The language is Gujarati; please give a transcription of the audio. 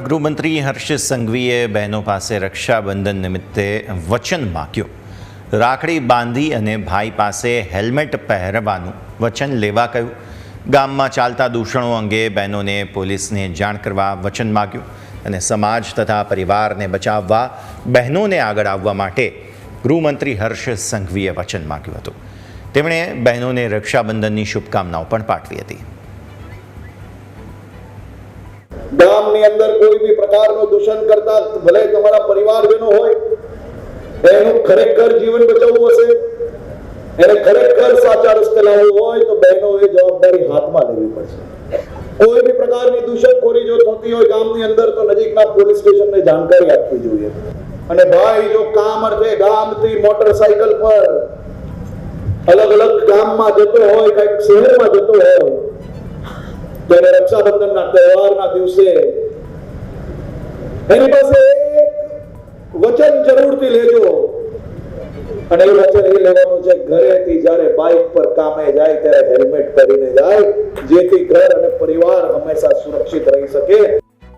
તરફ ગૃહમંત્રી હર્ષ સંઘવીએ બહેનો પાસે રક્ષાબંધન નિમિત્તે વચન માગ્યું. રાખડી બાંધી અને ભાઈ પાસે હેલ્મેટ પહેરવાનું વચન લેવા કહ્યું. ગામમાં ચાલતા દૂષણો અંગે બહેનોને પોલીસને જાણ કરવા વચન માગ્યું અને સમાજ તથા પરિવારને બચાવવા બહેનોને આગળ આવવા માટે ગૃહમંત્રી હર્ષ સંઘવીએ વચન માગ્યું હતું. તેમણે બહેનોને રક્ષાબંધનની શુભકામનાઓ પણ પાઠવી હતી. ગામની અંદર કોઈ બી પ્રકારનું દૂષણ કરતા ભલે તમારા પરિવારજનો હોય એનું ખરેખર જીવન બચાવવું હશે? એને ખરેખર સાચા રસ્તે લાવવું હોય, તો બહેનોએ જવાબદારી હાથમાં લેવી પડશે. કોઈ બી પ્રકારની દૂષણખોરી જો થતી હોય ગામની અંદર, તો નજીકના પોલીસ સ્ટેશનને જાણકારી આપવી જોઈએ. અને ભાઈ, જો કામ અર્થે ગામથી મોટરસાયકલ પર અલગ અલગ ગામમાં જતો હોય, કંઈક શહેરમાં જતો હોય રક્ષાબંધનના તહેવારના દિવસે એની પાસે એક વચન જરૂરથી લેજો. અને એ વચન એ લેવાનું છે, ઘરેથી જ્યારે બાઇક પર કામે જાય, ત્યારે હેલ્મેટ પહેરીને જાય, જેથી ઘર અને પરિવાર હંમેશા સુરક્ષિત રહી શકે.